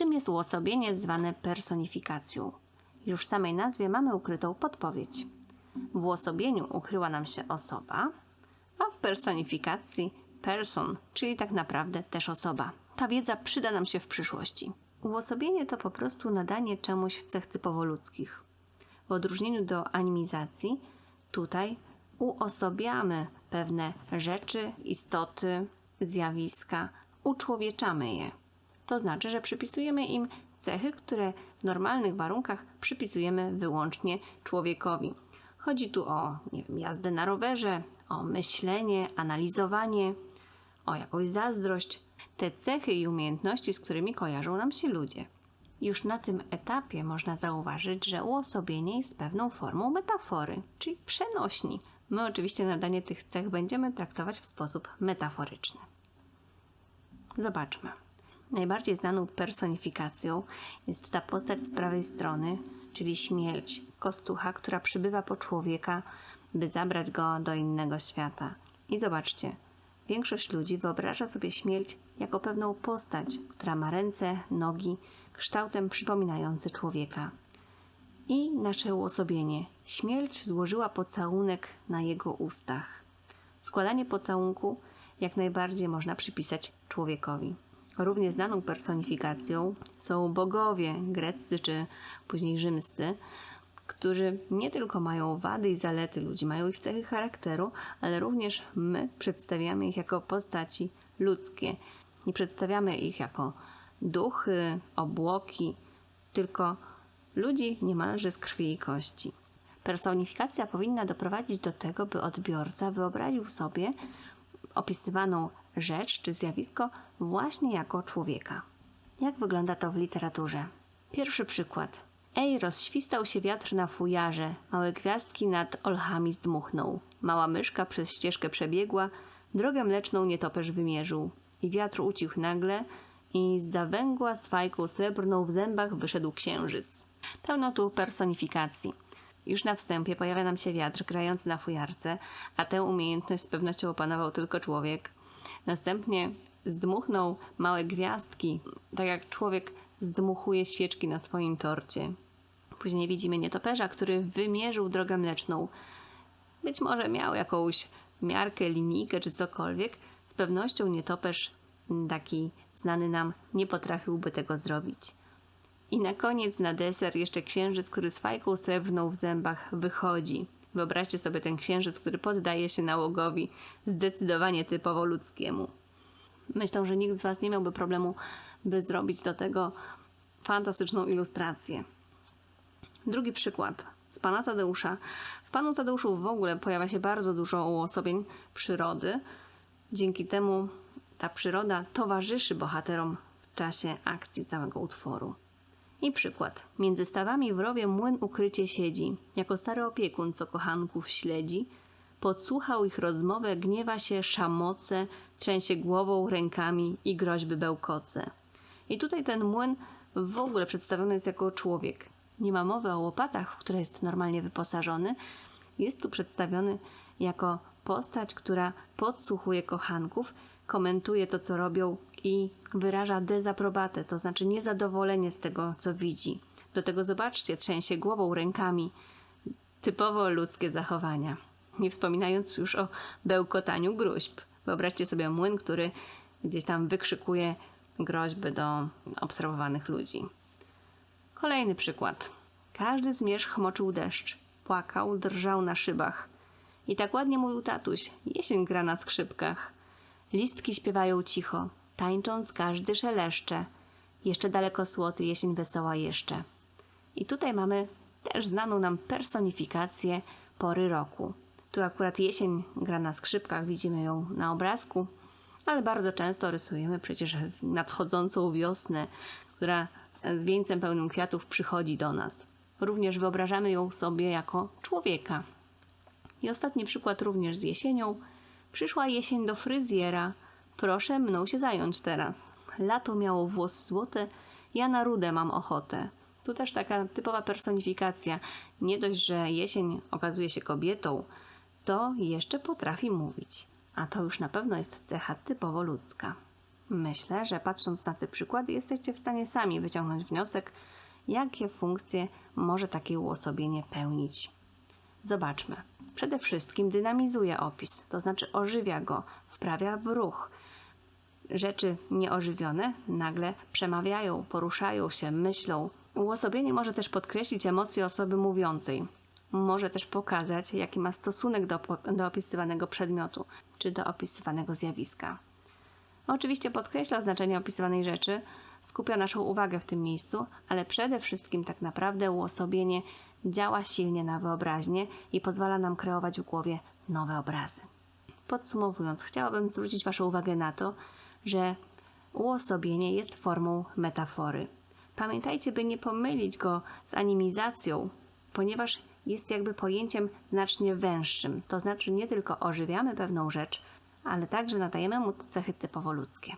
Czym jest uosobienie zwane personifikacją? Już w samej nazwie mamy ukrytą podpowiedź. W uosobieniu ukryła nam się osoba, a w personifikacji person, czyli tak naprawdę też osoba. Ta wiedza przyda nam się w przyszłości. Uosobienie to po prostu nadanie czemuś cech typowo ludzkich. W odróżnieniu do animizacji, tutaj uosobiamy pewne rzeczy, istoty, zjawiska, uczłowieczamy je. To znaczy, że przypisujemy im cechy, które w normalnych warunkach przypisujemy wyłącznie człowiekowi. Chodzi tu o nie wiem, jazdę na rowerze, o myślenie, analizowanie, o jakąś zazdrość, te cechy i umiejętności, z którymi kojarzą nam się ludzie. Już na tym etapie można zauważyć, że uosobienie jest pewną formą metafory, czyli przenośni. My oczywiście nadanie tych cech będziemy traktować w sposób metaforyczny. Zobaczmy. Najbardziej znaną personifikacją jest ta postać z prawej strony, czyli śmierć, kostucha, która przybywa po człowieka, by zabrać go do innego świata. I zobaczcie, większość ludzi wyobraża sobie śmierć jako pewną postać, która ma ręce, nogi, kształtem przypominający człowieka. I nasze uosobienie. Śmierć złożyła pocałunek na jego ustach. Składanie pocałunku jak najbardziej można przypisać człowiekowi. Równie znaną personifikacją są bogowie greccy czy później rzymscy, którzy nie tylko mają wady i zalety ludzi, mają ich cechy charakteru, ale również my przedstawiamy ich jako postaci ludzkie. Nie przedstawiamy ich jako duchy, obłoki, tylko ludzi niemalże z krwi i kości. Personifikacja powinna doprowadzić do tego, by odbiorca wyobraził sobie opisywaną rzecz czy zjawisko właśnie jako człowieka. Jak wygląda to w literaturze? Pierwszy przykład. Ej, rozświstał się wiatr na fujarze, małe gwiazdki nad olchami zdmuchnął. Mała myszka przez ścieżkę przebiegła, drogę mleczną nietoperz wymierzył. I wiatr ucichł nagle i z zawęgła z fajką srebrną w zębach wyszedł księżyc. Pełno tu personifikacji. Już na wstępie pojawia nam się wiatr grający na fujarce, a tę umiejętność z pewnością opanował tylko człowiek. Następnie zdmuchnął małe gwiazdki, tak jak człowiek zdmuchuje świeczki na swoim torcie. Później widzimy nietoperza, który wymierzył drogę mleczną. Być może miał jakąś miarkę, linijkę czy cokolwiek. Z pewnością nietoperz taki znany nam nie potrafiłby tego zrobić. I na koniec, na deser, jeszcze księżyc, który z fajką srebrną w zębach wychodzi. Wyobraźcie sobie ten księżyc, który poddaje się nałogowi, zdecydowanie typowo ludzkiemu. Myślę, że nikt z Was nie miałby problemu, by zrobić do tego fantastyczną ilustrację. Drugi przykład z Pana Tadeusza. W Panu Tadeuszu w ogóle pojawia się bardzo dużo uosobień przyrody. Dzięki temu ta przyroda towarzyszy bohaterom w czasie akcji całego utworu. I przykład. Między stawami w rowie młyn ukrycie siedzi, jako stary opiekun, co kochanków śledzi. Podsłuchał ich rozmowę, gniewa się, szamoce, trzęsie głową, rękami i groźby bełkoce. I tutaj ten młyn w ogóle przedstawiony jest jako człowiek. Nie ma mowy o łopatach, w które jest normalnie wyposażony. Jest tu przedstawiony jako postać, która podsłuchuje kochanków, komentuje to, co robią i wyraża dezaprobatę, to znaczy niezadowolenie z tego, co widzi. Do tego zobaczcie, trzęsie głową, rękami. Typowo ludzkie zachowania. Nie wspominając już o bełkotaniu gruźb. Wyobraźcie sobie młyn, który gdzieś tam wykrzykuje groźby do obserwowanych ludzi. Kolejny przykład. Każdy zmierzch moczył deszcz. Płakał, drżał na szybach. I tak ładnie mówił tatuś. Jesień gra na skrzypkach. Listki śpiewają cicho. Tańcząc każdy szeleszcze. Jeszcze daleko słoty, jesień wesoła jeszcze. I tutaj mamy też znaną nam personifikację pory roku. Tu akurat jesień gra na skrzypkach, widzimy ją na obrazku, ale bardzo często rysujemy przecież nadchodzącą wiosnę, która z wieńcem pełnym kwiatów przychodzi do nas. Również wyobrażamy ją sobie jako człowieka. I ostatni przykład również z jesienią. Przyszła jesień do fryzjera. Proszę mną się zająć teraz. Lato miało włos złote, ja na rudę mam ochotę. Tu też taka typowa personifikacja. Nie dość, że jesień okazuje się kobietą, to jeszcze potrafi mówić. A to już na pewno jest cecha typowo ludzka. Myślę, że patrząc na te przykłady, jesteście w stanie sami wyciągnąć wniosek, jakie funkcje może takie uosobienie pełnić. Zobaczmy. Przede wszystkim dynamizuje opis, to znaczy ożywia go, wprawia w ruch. Rzeczy nieożywione nagle przemawiają, poruszają się, myślą. Uosobienie może też podkreślić emocje osoby mówiącej. Może też pokazać, jaki ma stosunek do, do opisywanego przedmiotu czy do opisywanego zjawiska. Oczywiście podkreśla znaczenie opisywanej rzeczy, skupia naszą uwagę w tym miejscu, ale przede wszystkim tak naprawdę uosobienie działa silnie na wyobraźnię i pozwala nam kreować w głowie nowe obrazy. Podsumowując, chciałabym zwrócić Waszą uwagę na to, że uosobienie jest formą metafory. Pamiętajcie, by nie pomylić go z animizacją, ponieważ jest jakby pojęciem znacznie węższym. To znaczy nie tylko ożywiamy pewną rzecz, ale także nadajemy mu cechy typowo ludzkie.